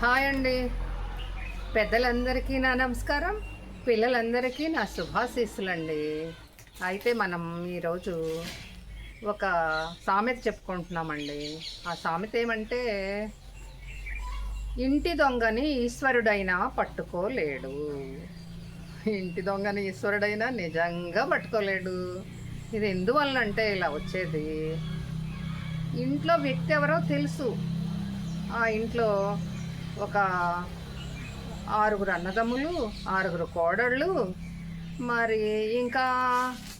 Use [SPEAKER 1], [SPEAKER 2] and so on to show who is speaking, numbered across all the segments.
[SPEAKER 1] Hi అండి. పెద్దలందరికీ నా నమస్కారం. పిల్లలందరికీ నా శుభాశీస్సులండి. అయితే మనం ఈరోజు ఒక సామెత చెప్పుకుంటున్నామండి. ఆ సామెత ఏమంటే ఇంటి దొంగని ఈశ్వరుడైనా పట్టుకోలేడు. ఇంటి దొంగని ఈశ్వరుడైనా నిజంగా పట్టుకోలేడు. ఇది ఎందువలన అంటే ఇలా వచ్చేది? ఇంట్లో వ్యక్తి ఎవరో తెలుసు. ఆ ఇంట్లో ఒక ఆరుగురు అన్నదమ్ములు ఆరుగురు కోడళ్ళు మరి ఇంకా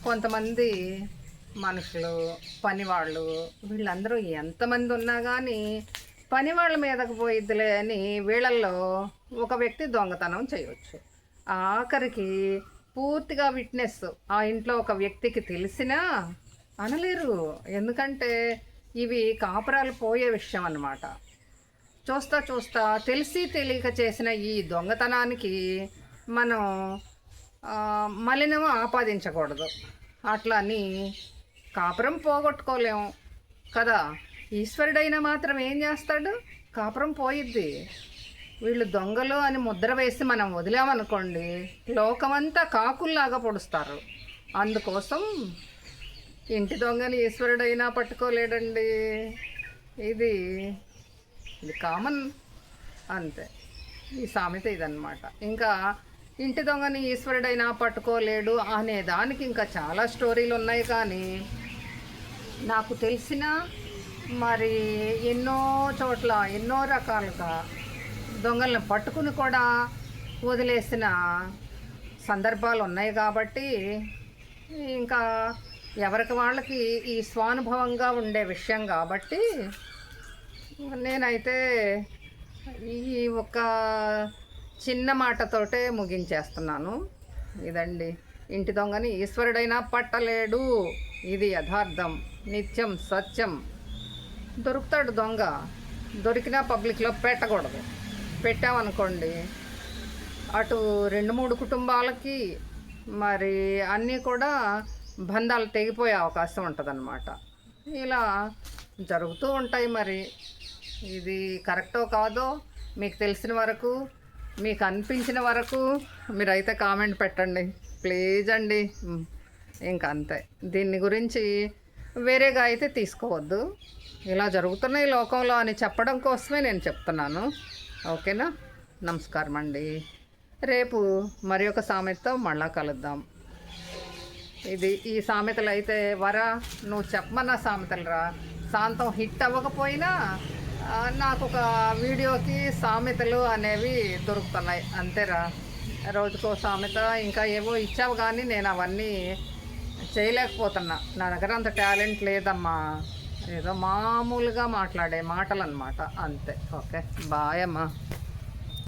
[SPEAKER 1] కొంతమంది మనుషులు పనివాళ్ళు. వీళ్ళందరూ ఎంతమంది ఉన్నా కానీ పని వాళ్ళ మీదకు పోయిద్దిలే అని వీళ్ళల్లో ఒక వ్యక్తి దొంగతనం చేయవచ్చు ఆఖరికి పూర్తిగా విట్నెస్ ఆ ఇంట్లో ఒక వ్యక్తికి తెలిసినా అనలేరు. ఎందుకంటే ఇవి కాపురాలు పోయే విషయం అన్నమాట. చూస్తా చూస్తా తెలిసి తెలియక చేసిన ఈ దొంగతనానికి మనం మలినము మలినం ఆపాదించకూడదు. అట్లా అని కాపురం పోగొట్టుకోలేము కదా? ఈశ్వరుడైనా మాత్రం ఏం చేస్తాడు? కాపురం పోయిద్ది. వీళ్ళు దొంగలు అని ముద్ర వేసి మనం వదిలామనుకోండి లోకమంతా కాకుల్లాగా పొడుస్తారు. అందుకోసం ఇంటి దొంగని ఈశ్వరుడైనా పట్టుకోలేడండి. ఇది ఇది కామన్ అంతే. ఈ సామెత ఇదన్నమాట. ఇంకా ఇంటి దొంగని ఈశ్వరుడైనా పట్టుకోలేడు అనే దానికి ఇంకా చాలా స్టోరీలు ఉన్నాయి కానీ నాకు తెలిసిన మరి ఎన్నో చోట్ల ఎన్నో రకాలుగా దొంగలను పట్టుకుని కూడా వదిలేసిన సందర్భాలు ఉన్నాయి కాబట్టి ఇంకా ఎవరికి వాళ్ళకి ఈ స్వానుభవంగా ఉండే విషయం కాబట్టి నేనైతే ఈ ఒక చిన్న మాటతోటే ముగించేస్తున్నాను. ఇదండి. ఇంటి దొంగని ఈశ్వరుడైనా పట్టలేడు. ఇది యథార్థం నిత్యం సత్యం. దొరుకుతాడు దొంగ. దొరికినా పబ్లిక్లో పెట్టకూడదు. పెట్టామనుకోండి అటు రెండు మూడు కుటుంబాలకి మరి అన్నీ కూడా బంధాలు తెగిపోయే అవకాశం ఉంటుందన్నమాట. ఇలా జరుగుతూ ఉంటాయి మరి. ఇది కరెక్టో కాదో మీకు తెలిసిన వరకు మీకు అనిపించిన వరకు మీరైతే కామెంట్ పెట్టండి. ప్లీజ్ అండి. ఇంకా అంతే దీన్ని గురించి వేరేగా అయితే తీసుకోవద్దు. ఇలా జరుగుతున్నాయి లోకంలో అని చెప్పడం కోసమే నేను చెప్తున్నాను. ఓకేనా? నమస్కారం అండి. రేపు మరి ఒక సామెతతో మళ్ళా కలుద్దాం. ఇది ఈ సామెతలు అయితే వరా నువ్వు చెప్పమన్న సామెతలు రా. శాంతం హిట్ అవ్వకపోయినా నాకు ఒక వీడియోకి సామెతలు అనేవి దొరుకుతున్నాయి. అంతేరా? రోజుకో సామెత ఇంకా ఏవో ఇచ్చావు కానీ నేను అవన్నీ చేయలేకపోతున్నా. నా దగ్గర అంత టాలెంట్ లేదమ్మా. ఏదో మామూలుగా మాట్లాడే మాటలు అనమాట అంతే. ఓకే. బాయ్ అమ్మా.